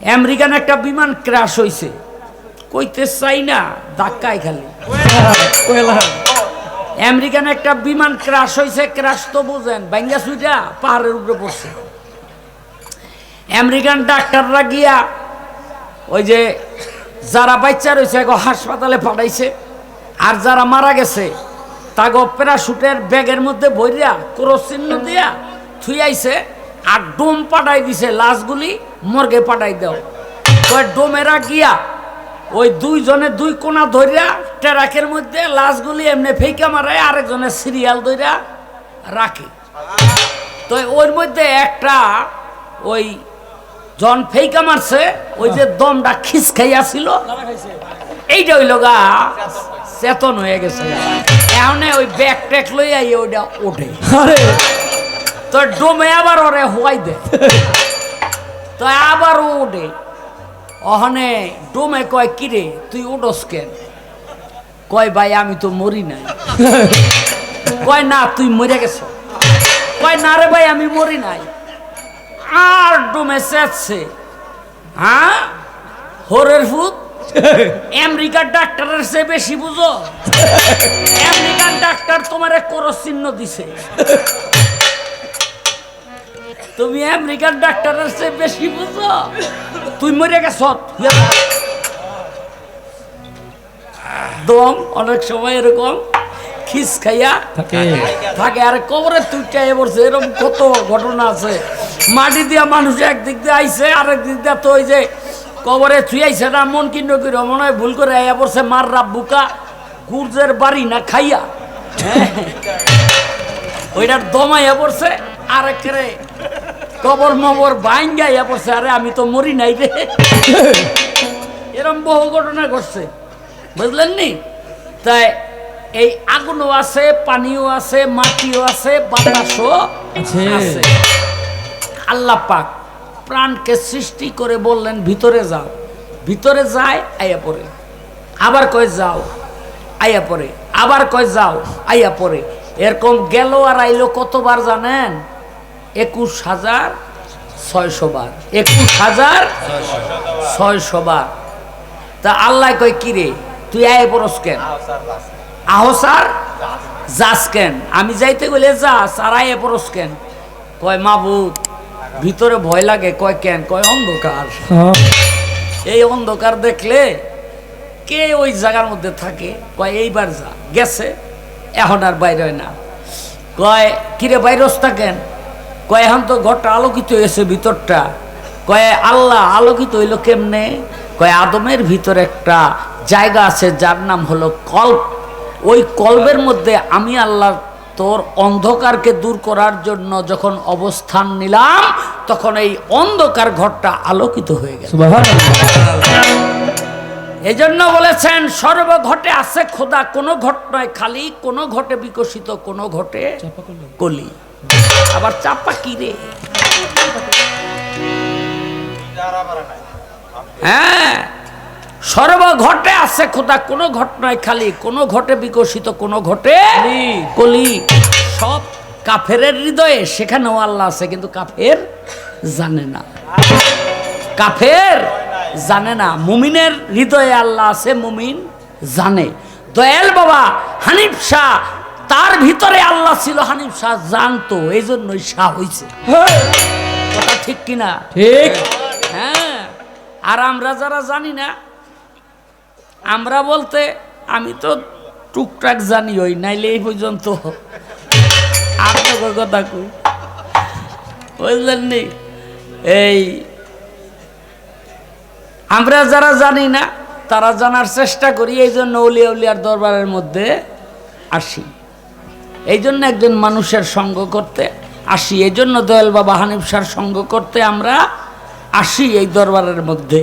American একটা বিমান crush হইছে। কইতে চাই না, ধাক্কায় খালি। আমেরিকান একটা বিমান ক্রাশ হইছে ক্রাশ তো বুঝেন বাইঙ্গা সুইটা পাহাড়ের উপরে পড়ছে। আমেরিকান ডাক্তাররা গিয়া ওই যে যারা বাচ্চা রয়েছে এগো হাসপাতালে পাঠাইছে। আর যারা মারা গেছে তাগো প্যারাশুটের ব্যাগের মধ্যে ভরিয়া ক্রস চিহ্ন দিয়া থুইয়াইছে। আর ডোম পাঠাই দিছে লাশগুলি, মর্গে পাঠাই দাও। ওই ডোমেরা গিয়া ওই দুইজনে দুই কোনা ধরিয়া ট্রাকের মধ্যে লাশগুলি এমনি ফেইকা মারে আরেকজনের সিরিয়াল ধরিয়া রাখে। তো ওর মধ্যে একটা ওই জন ফেইকা মারছে, ওই যে দমটা খিস খাইয়াছিল এইটা হইল গা, চেতন হয়ে গেছে এখন ওই ব্যাগ ট্যাক লইয়া ওইটা ওঠে। তো ডোমে আবার ওরে হওয়াই দে। তো আবার ওঠে অহনে ডোমে কয়, কিরে, তুই উঠোস কেন? কয়, ভাই, আমি তো মরি নাই। কয়, না, তুই মরে গেছ। কয়, না রে ভাই, আমি মরি নাই। আর ডোমে চেচ্ছে। হ্যাঁ? হরের ফুট আমেরিকার ডাক্তারের চেয়ে বেশি বুঝো? আমেরিকান ডাক্তার তোমার করস চিহ্ন দিছে। তুমি আমেরিকান ডাক্তারের চেয়ে বেশি বুঝো? তুই মরে গেছ দম অনেক সময় এরকম খিস খাইয়া থাকে। থাকে। আর কবরে তুইটাই পড়ছে এরকম কত ঘটনা আছে। মাটি দিয়া মানুষ একদিক দিয়ে আইছে আরেক দিক দিয়ে তো ওই যে কবরে থুইয়াইছে না মন কিন্ন করে মনে হয় ভুল করে আইয়া পড়ছে মার রাব বুকা গুর্জের বাড়ি না খাইয়া। হ্যাঁ। ওইটার দমাইয়া পড়ছে আরেকরে কবর মবর বাইঙ্গা ইয়া পড়ছে আরে আমি তো মরি নাই রে। এরম বহু ঘটনা ঘটছে। বুঝলেন নি? তাই এই আগুনও আছে পানিও আছে মাটিও আছে বাতাসও আছে। আছে। আল্লাহ পাক প্রাণকে সৃষ্টি করে বললেন ভিতরে যাও। ভিতরে যায় আইয়া পড়ে। আবার কয় যাও। আইয়া পড়ে। আবার কয় যাও। আইয়া পড়ে। এরকম গেল আর আইলো কতবার জানেন? একুশ হাজার ছয়শো বার। একুশ হাজার ছয়শো বার। তা আল্লাহ কয় কিরে তুই আয় পড়স কেন? আহসার যাস কেন? আমি যাইতে গেলে যাস, আর আয় পড়স কেন? কয়, মাবুদ, ভিতরে ভয় লাগে। কয়, কেন? কয়, অন্ধকার। এই অন্ধকার দেখলে কে ওই জায়গার মধ্যে থাকে? কয়, এইবার যা। গেছে, এখন আর বাইরে না। কয় কিরে বাইরস থাকেন কয় এখন তো ঘরটা আলোকিত হয়েছে ভিতরটা। কয়ে আল্লাহ আলোকিত হইল কেমনে? কয়ে আদমের ভিতরে একটা জায়গা আছে যার নাম হলো কল্প। ওই কল্পের মধ্যে আমি আল্লাহ তোর অন্ধকারকে দূর করার জন্য যখন অবস্থান নিলাম তখন এই অন্ধকার ঘরটা আলোকিত হয়ে গেল। এই জন্য বলেছেন সর্বঘটে আছে খোদা কোনো ঘট নয় খালি কোনো ঘটে বিকশিত কোনো ঘটে কলি। আবার চাপা কি রে? হ্যাঁ সর্বঘটে আছে খোদা, কোনো ঘটনায় খালি, কোনো ঘটে বিকশিত, কোনো ঘটে কলি। সব কাফের হৃদয়ে সেখানেও আল্লাহ আছে, কিন্তু কাফের জানে না। কাফের জানে না, মুমিনের হৃদয়ে আল্লাহ আছে, মুমিন জানে। দয়াল বাবা হানিফ শাহ তার ভিতরে আল্লাহ ছিল হানিফ শাহ জানতো এই জন্যই শাহ হইছে। কথা ঠিক কিনা? ঠিক। হ্যাঁ। আর আমরা যারা জানি না আমরা বলতে আমি তো টুকটাক জানি ওই নাইলে এই পর্যন্ত। আপনাকে কথা কই? বুঝলেন নি এই আমরা যারা জানি না তারা জানার চেষ্টা করি এই জন্য উলিয়া উলিয়ার দরবারের মধ্যে আসি। এই জন্য একজন মানুষের সঙ্গ করতে আসি এই জন্য দয়াল বাবা হানিফ সার সঙ্গ করতে আমরা আসি এই দরবারের মধ্যে।